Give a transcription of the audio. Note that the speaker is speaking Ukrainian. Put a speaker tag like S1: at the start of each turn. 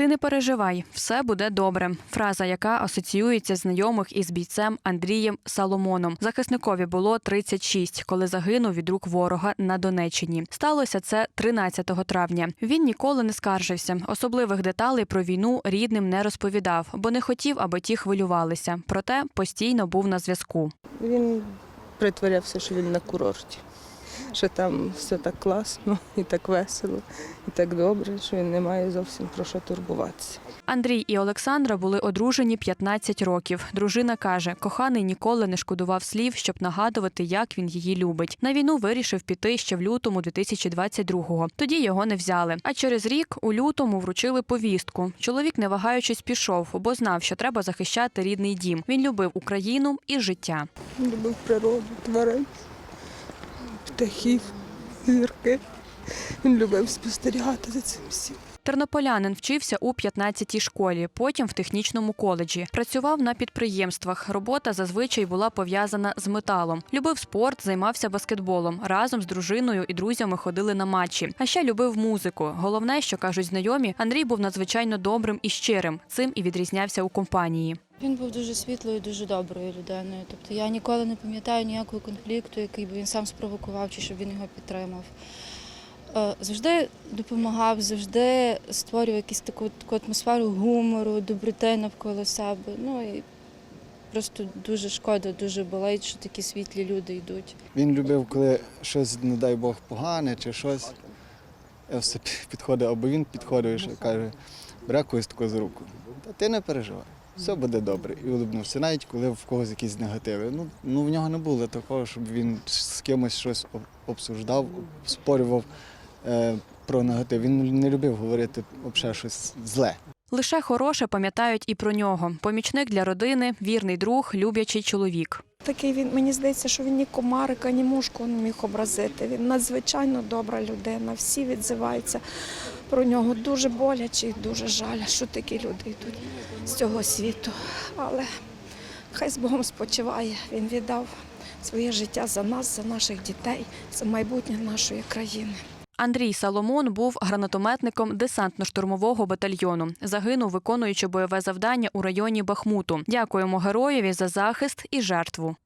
S1: Ти не переживай, все буде добре. Фраза, яка асоціюється знайомих із бійцем Андрієм Саломоном. Захисникові було 36, коли загинув від рук ворога на Донеччині. Сталося це 13 травня. Він ніколи не скаржився. Особливих деталей про війну рідним не розповідав, бо не хотів, аби ті хвилювалися. Проте постійно був на зв'язку.
S2: Він притворявся, що він на курорті, що там все так класно і так весело, і так добре, що він не має зовсім про що турбуватися.
S1: Андрій і Олександра були одружені 15 років. Дружина каже, коханий ніколи не шкодував слів, щоб нагадувати, як він її любить. На війну вирішив піти ще в лютому 2022-го. Тоді його не взяли. А через рік у лютому вручили повістку. Чоловік, не вагаючись, пішов, бо знав, що треба захищати рідний дім. Він любив Україну і життя.
S2: Любив природу, тварин, птахів, зірки. Він любив спостерігати за цим всім.
S1: Тернополянин вчився у 15-й школі, потім в технічному коледжі. Працював на підприємствах. Робота зазвичай була пов'язана з металом. Любив спорт, займався баскетболом. Разом з дружиною і друзями ходили на матчі. А ще любив музику. Головне, що кажуть знайомі, Андрій був надзвичайно добрим і щирим. Цим і відрізнявся у компанії.
S3: Він був дуже світлою, дуже доброю людиною. Тобто я ніколи не пам'ятаю ніякого конфлікту, який би він сам спровокував чи щоб він його підтримав. Е, Завжди допомагав, завжди створював якусь таку, таку атмосферу гумору, доброти навколо себе. Ну і просто дуже шкода, дуже болить, що такі світлі люди йдуть.
S4: Він любив, коли щось, не дай Бог, погане чи щось. Все підходив, або він підходив і каже, бере когось таку за руку. Та ти не переживай, все буде добре. І улыбнувся, навіть коли в когось якісь негативи. Ну, ну в нього не було такого, щоб він з кимось щось об- обсуждав, спорював е, про негатив. Він не любив говорити взагалі щось зле.
S1: Лише хороше пам'ятають і про нього. Помічник для родини, вірний друг, люблячий чоловік.
S5: Такий він, мені здається, що він ні комарика, ні мушку не міг образити. Він надзвичайно добра людина. Всі відзиваються про нього дуже боляче і дуже жаль, що такі люди йдуть з цього світу. Але хай з Богом спочиває. Він віддав своє життя за нас, за наших дітей, за майбутнє нашої країни.
S1: Андрій Саломон був гранатометником десантно-штурмового батальйону. Загинув, виконуючи бойове завдання у районі Бахмуту. Дякуємо героєві за захист і жертву.